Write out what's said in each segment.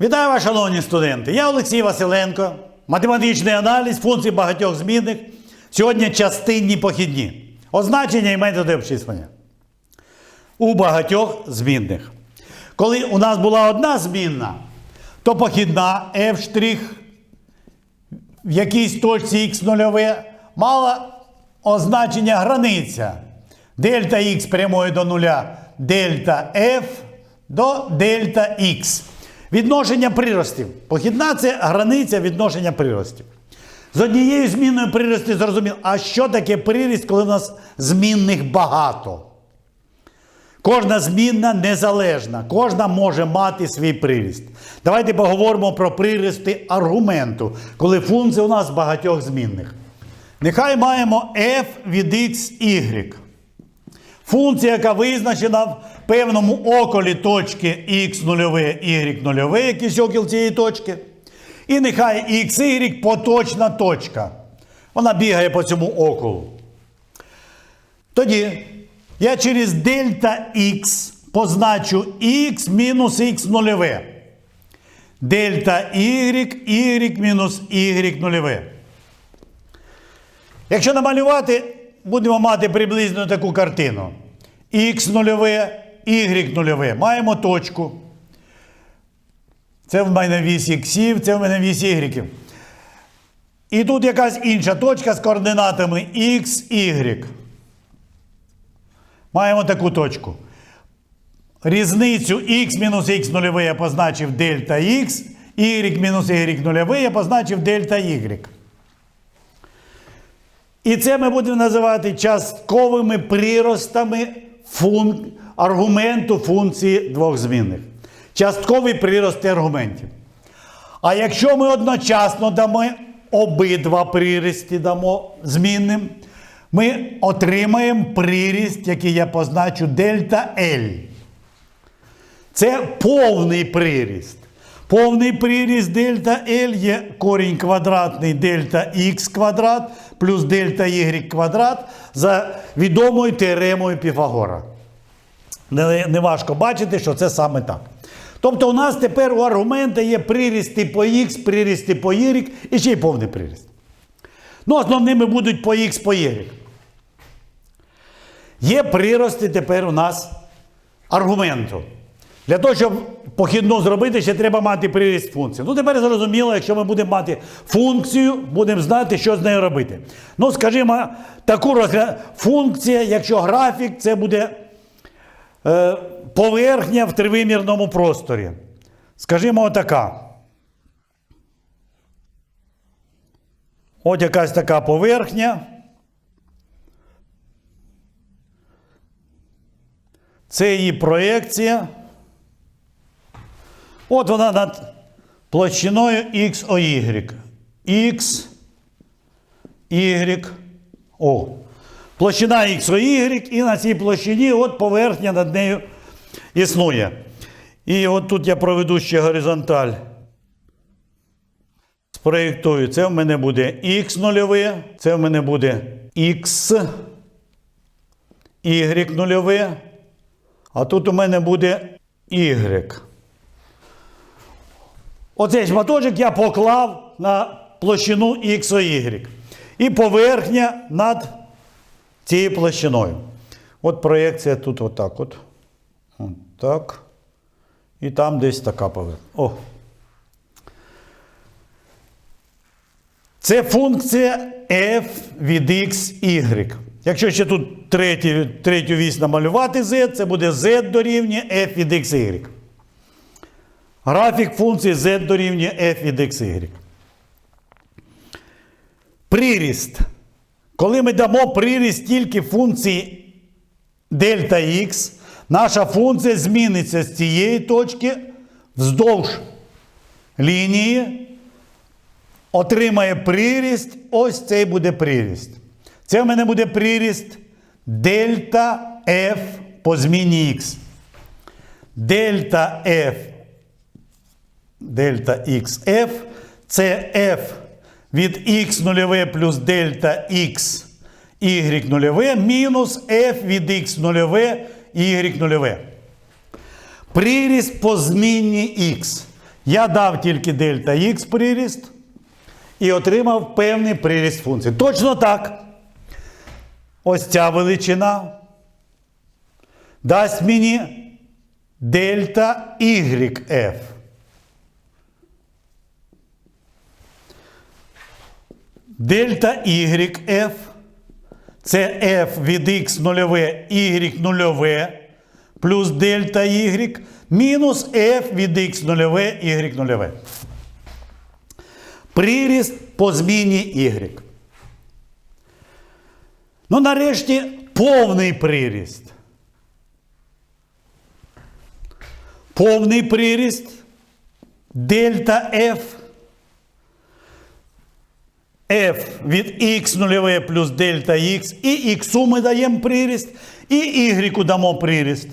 Вітаю вас, шановні студенти! Я Олексій Василенко, математичний аналіз функцій багатьох змінних. Сьогодні частинні похідні. Означення і методи обчислення. У багатьох змінних. Коли у нас була одна змінна, то похідна f' в якійсь точці х нульове мала означення границя. Дельта х прямує до нуля, дельта f до дельта х. Відношення приростів. Похідна це границя відношення приростів. З однією змінною прирости зрозуміло, а що таке приріст, коли у нас змінних багато? Кожна змінна незалежна, кожна може мати свій приріст. Давайте поговоримо про прирости аргументу, коли функція у нас багатьох змінних. Нехай маємо f від x, y. Функція, яка визначена в певному околі точки x нульове, y нульове, якийсь окіл цієї точки. І нехай x, y поточна точка. Вона бігає по цьому околу. Тоді я через дельта x позначу x мінус x нульове. Дельта y, y мінус y нульове. Якщо намалювати, будемо мати приблизно таку картину. Х нульове, y нульове. Маємо точку. Це в мене вісь іксів, це в мене вісь y. І тут якась інша точка з координатами x, y. Маємо таку точку. Різницю x мінус x нульове я позначив дельта x, y мінус y нульове я позначив дельта y. І це ми будемо називати частковими приростами фун... аргументу функції двох змінних. Часткові прирости аргументів. А якщо ми одночасно дамо обидва прирости дамо змінним, ми отримаємо приріст, який я позначу дельта L. Це повний приріст. Повний приріст дельта L є корінь квадратний дельта х квадрат плюс дельта y квадрат за відомою теоремою Піфагора. Не, не бачити, що це саме так. Тобто у нас тепер у аргумента є прирісти по х, прирісти по y і ще й повний приріст. Ну, основними будуть по х, по y. Є прирости тепер у нас аргументу. Для того, щоб похідну зробити, ще треба мати приріст функції. Ну, тепер зрозуміло, якщо ми будемо мати функцію, будемо знати, що з нею робити. Ну, скажімо, таку розгля... функція, якщо графік, це буде е, поверхня в тривимірному просторі. Скажімо, отака. От якась така поверхня. Це її проєкція. От вона над площиною X OY. X, Y, O. Площина X OY, і на цій площині от поверхня над нею існує. І от тут я проведу ще горизонталь. Спроєктую. Це в мене буде X нульове, це в мене буде X, Y нульове, а тут у мене буде Y. Оцей шматочок я поклав на площину XY. І поверхня над цією площиною. От проєкція тут отак. От. От так. І там десь така поверхня. О. Це функція f від x, y. Якщо ще тут третю, третю вісь намалювати z, це буде z дорівнює f від x, y. Графік функції z дорівнює f від x, y. Приріст. Коли ми дамо приріст тільки функції дельта x, наша функція зміниться з цієї точки вздовж лінії, отримає приріст, ось цей буде приріст. Це в мене буде приріст дельта f по зміні x. Дельта f дельта xf це f від x нульове плюс дельта x y нульове мінус f від x нульове y нульове. Приріст по змінні x. Я дав тільки дельта х приріст і отримав певний приріст функції. Точно так. Ось ця величина дасть мені дельта YF. Дельта YF це f від x нульове, y нульове плюс дельта y мінус f від x нульове, y нульове. Приріст по зміні y. Ну, нарешті, повний приріст. Повний приріст дельта F. F від x нульове плюс дельта x. І x ми даємо приріст, і y дамо приріст.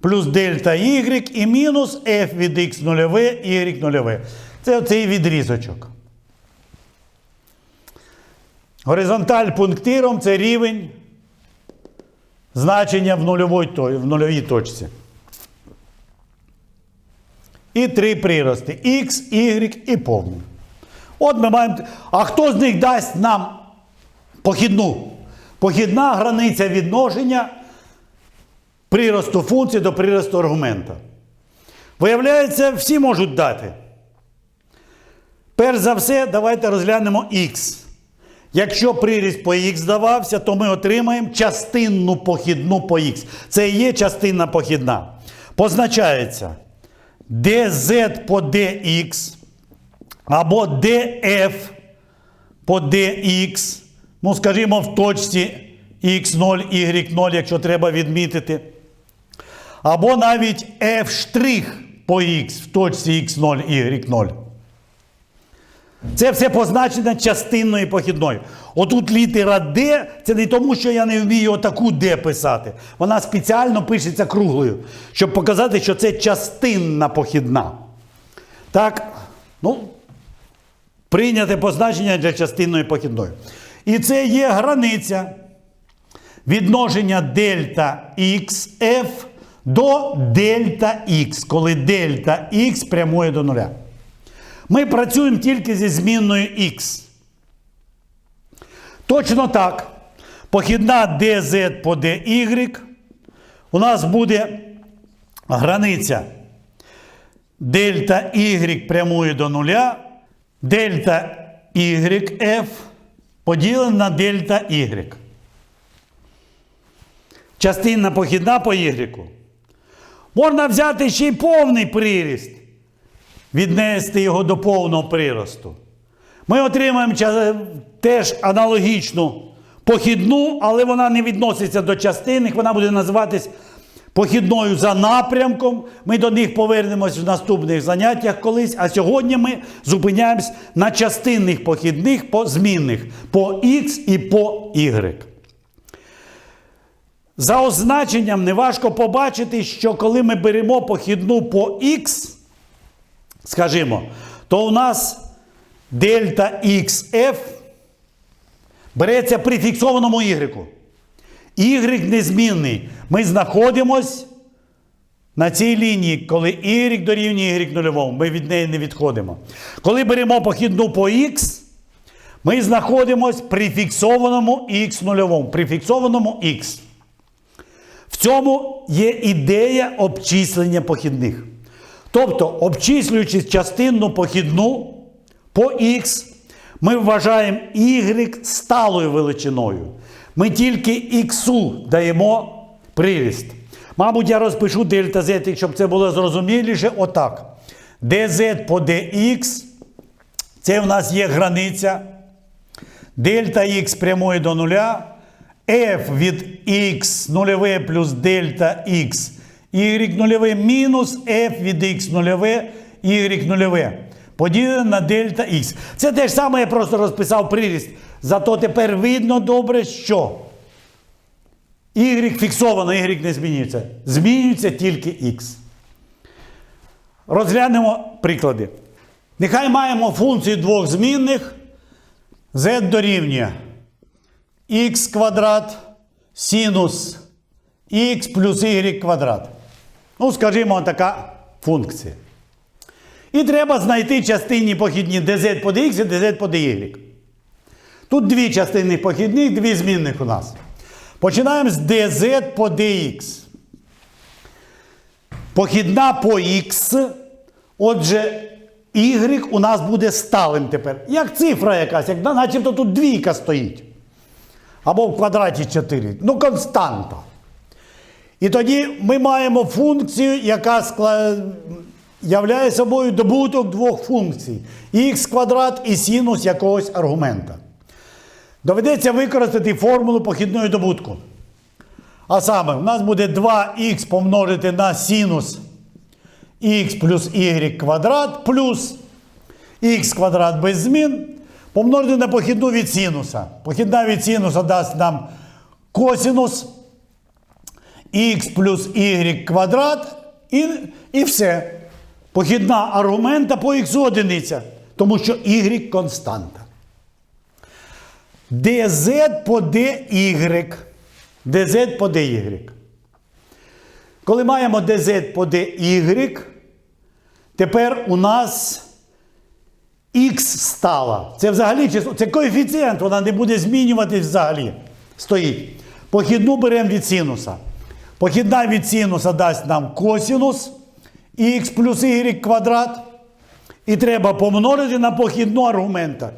Плюс дельта y і мінус f від x нульове, y нульове. Це оцей відрізочок. Горизонталь пунктиром це рівень значення в нульовій, в нульовій точці. І три прирости X, Y і повний. От ми маємо. А хто з них дасть нам похідну? Похідна границя відношення приросту функції до приросту аргумента. Виявляється, всі можуть дати. Перш за все, давайте розглянемо X. Якщо приріст по X здавався, то ми отримаємо частинну похідну по X. Це і є частинна похідна. Позначається dz по dx або df по dx. Ну, скажімо, в точці x0, y0, якщо треба відмітити. Або навіть f' по x в точці x0, y0. Це все позначено частинною похідною. Отут літера D, це не тому, що я не вмію отаку D писати. Вона спеціально пишеться круглою, щоб показати, що це частинна похідна. Так, ну, прийняте позначення для частинної похідної. І це є границя відношення дельта XF до дельта X, коли дельта X прямує до нуля. Ми працюємо тільки зі змінною x. Точно так. Похідна dz по dy. У нас буде границя дельта y прямує до нуля, дельта YF поділена на дельта y. Частинна похідна по y. Можна взяти ще й повний приріст віднести його до повного приросту. Ми отримаємо теж аналогічну похідну, але вона не відноситься до частинних, вона буде називатись похідною за напрямком. Ми до них повернемось в наступних заняттях колись. А сьогодні ми зупиняємось на частинних похідних по змінних по Х і по Y. За означенням неважко побачити, що коли ми беремо похідну по Х, скажімо, то у нас дельта XF береться при фіксованому Y. Y незмінний. Ми знаходимось на цій лінії, коли Y дорівнює Y нульовому, ми від неї не відходимо. Коли беремо похідну по X, ми знаходимось при фіксованому X нульовому, при фіксованому X. В цьому є ідея обчислення похідних. Тобто, обчислюючи частинну похідну по х, ми вважаємо y сталою величиною. Ми тільки х даємо приріст. Мабуть, я розпишу дельта z, щоб це було зрозуміліше, отак. dz по dx, це в нас є границя. Дельта х прямує до нуля. f від x нульове плюс дельта x y нульове мінус f від x нульове y нульове. Поділене на дельта x. Це те ж саме я просто розписав приріст. Зато тепер видно добре, що y фіксовано, y не змінюється. Змінюється тільки x. Розглянемо приклади. Нехай маємо функцію двох змінних. z дорівнює х квадрат синус х плюс y квадрат. Ну, скажімо, така функція. І треба знайти частинні похідні dz по dx і dz по dy. Тут дві частини похідних, дві змінних у нас. Починаємо з dz по dx. Похідна по x. Отже, y у нас буде сталим тепер. Як цифра якась, як начебто тут двійка стоїть. Або в квадраті 4. Ну, константа. І тоді ми маємо функцію, яка являє собою добуток двох функцій: х квадрат і синус якогось аргумента. Доведеться використати формулу похідної добутку. А саме, у нас буде 2х помножити на синус х плюс y квадрат плюс х квадрат без змін помножити на похідну від синуса. Похідна від синуса дасть нам косинус х плюс y квадрат і, і все. Похідна аргумента по х одиниця, тому що y константа. Dz по dy. dz по dy. Коли маємо dz по dy, тепер у нас х стала. Це взагалі це коефіцієнт, вона не буде змінюватись взагалі. Стоїть. Похідну беремо від синуса. Похідна від синуса дасть нам косинус х плюс y квадрат. І треба помножити на похідну аргумента.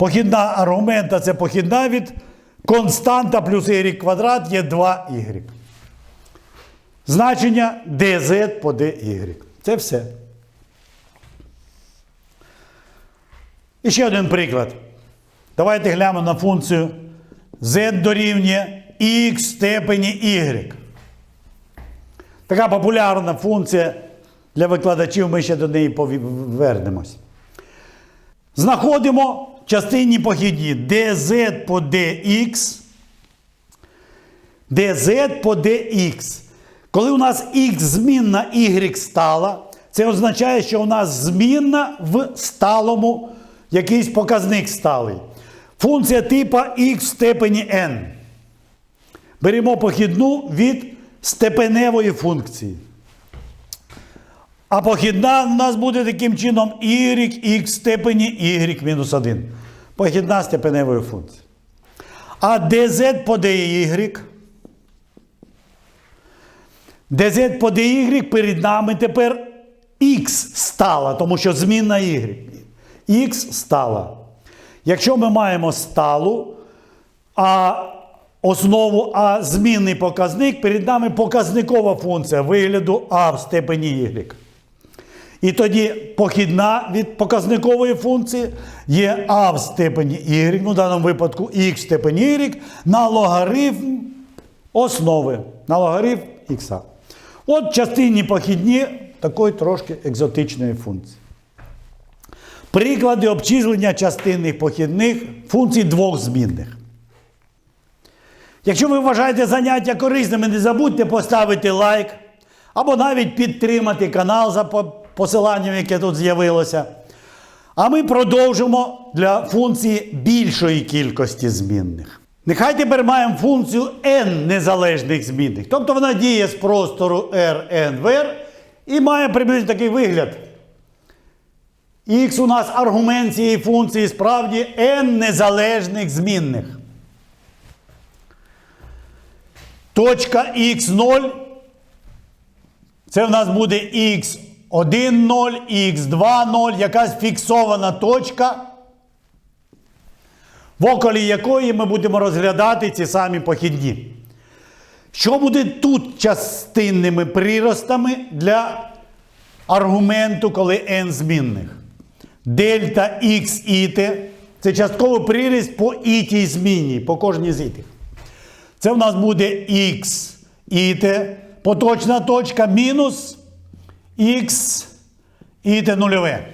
Похідна аргумента це похідна від константа плюс y квадрат є 2y. Значення dz по dy. Це все. І ще один приклад. Давайте глянемо на функцію z дорівнює x степені y. Така популярна функція для викладачів, ми ще до неї повернемось. Знаходимо частинні похідні dz по dx, dz по dx. Коли у нас x змінна y стала, це означає, що у нас змінна в сталому якийсь показник сталий. Функція типа x в степені n. Беремо похідну від степеневої функції. А похідна у нас буде таким чином y x в степені y мінус 1. Похідна степеневої функції. А dz по dy. dz по dy перед нами тепер x стала, тому що змінна y. Х стала. Якщо ми маємо сталу, а основу А змінний показник, перед нами показникова функція вигляду А в степені y. І тоді похідна від показникової функції є А в степені y, ну в даному випадку х в степені y, на логарифм основи, на логарифм х. От частинні похідні такої трошки екзотичної функції. Приклади обчислення частинних похідних функцій двох змінних. Якщо ви вважаєте заняття корисними, не забудьте поставити лайк або навіть підтримати канал за посиланням, яке тут з'явилося. А ми продовжимо для функції більшої кількості змінних. Нехай тепер маємо функцію n незалежних змінних. Тобто вона діє з простору Rn в R і має приблизно такий вигляд. Х у нас аргумент цієї функції справді n незалежних змінних. Точка х0. Це в нас буде х1, 0, х2, 0, якась фіксована точка, в околі якої ми будемо розглядати ці самі похідні. Що буде тут частинними приростами для аргументу, коли n змінних? Дельта Х іти це частковий приріст по ітій зміні, по кожній з ітих. Це в нас буде Х іте, поточна точка мінус Х іте нульове.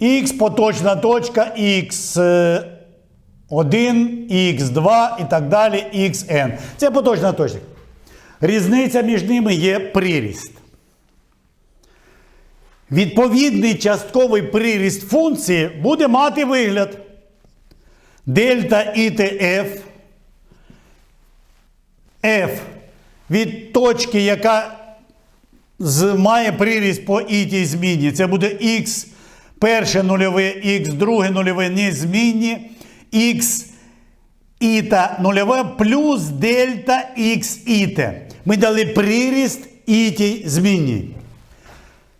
Х поточна точка Х1, Х2 і так далі Xn. Це поточна точка. Різниця між ними є приріст. Відповідний частковий приріст функції буде мати вигляд дельта ІТФ F від точки, яка має приріст по і тій зміні. Це буде х перше нульове, х друге нульове незмінні, х іта нульове плюс дельта х іте. Ми дали приріст і тій змінній.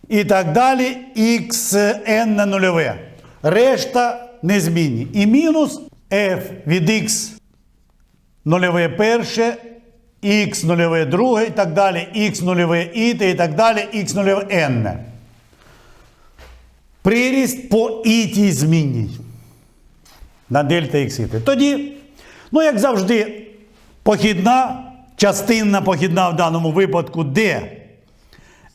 І так далі xn на нульове. Решта незмінні. І мінус f від x нульове перше, нульове друге і так далі, x нульове іте і так далі, x нульове n. Приріст по ітій змінній. На дельта х іте. Тоді, ну як завжди, похідна, частинна похідна в даному випадку d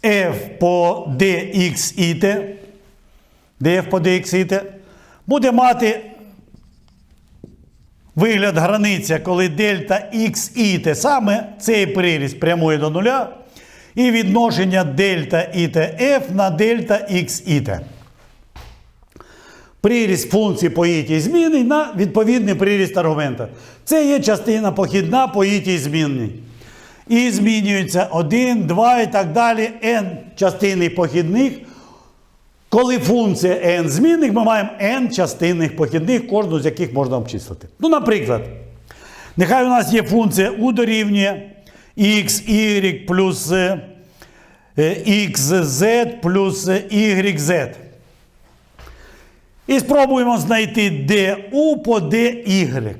f по dx іте, df по dx іте, буде мати вигляд границя, коли дельта x іте, саме цей приріст прямує до нуля, і відношення дельта іте f на дельта x іте. Приріст функції по ітій змінний на відповідний приріст аргумента. Це є частина похідна по ітій змінній. І змінюється 1, 2 і так далі n частинних похідних. Коли функція n змінних, ми маємо n частинних похідних, кожну з яких можна обчислити. Ну, наприклад, нехай у нас є функція u дорівнює x, y плюс е, xz плюс yz. І спробуємо знайти du по dy.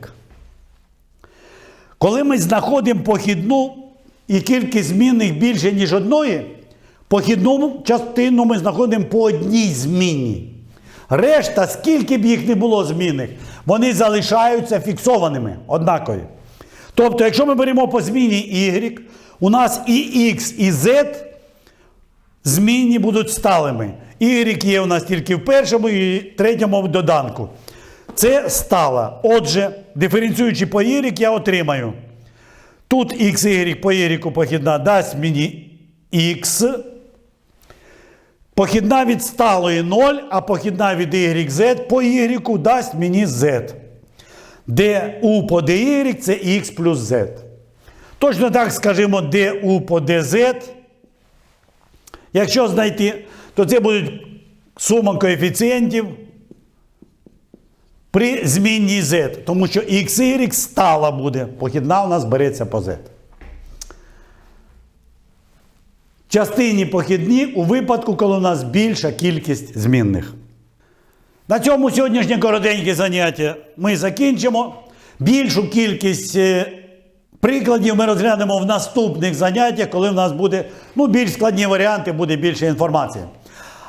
Коли ми знаходимо похідну і кількість змінних більше, ніж одної, похідну частину ми знаходимо по одній зміні. Решта, скільки б їх не було змінних, вони залишаються фіксованими, однакові. Тобто, якщо ми беремо по зміні y, у нас і x, і z змінні будуть сталими. Y є у нас тільки в першому і третьому доданку. Це стала. Отже, диференціюючи по y, я отримаю. Тут x, по y похідна дасть мені x. Похідна від сталої 0, а похідна від YZ по y дасть мені z. Де u по dy це x плюс z. Точно так скажімо, де u по dz. Якщо знайти, то це буде сума коефіцієнтів при змінній z. Тому що x, y стала буде. Похідна у нас береться по z. Частині похідні у випадку, коли у нас більша кількість змінних. На цьому сьогоднішнє коротеньке заняття ми закінчимо. Більшу кількість е, прикладів ми розглянемо в наступних заняттях, коли в нас буде ну, більш складні варіанти, буде більше інформації.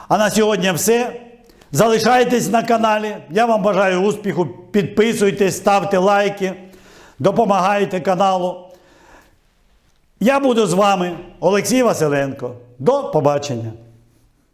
А на сьогодні все. Залишайтесь на каналі. Я вам бажаю успіху. Підписуйтесь, ставте лайки, допомагайте каналу. Я буду з вами, Олексій Василенко. До побачення.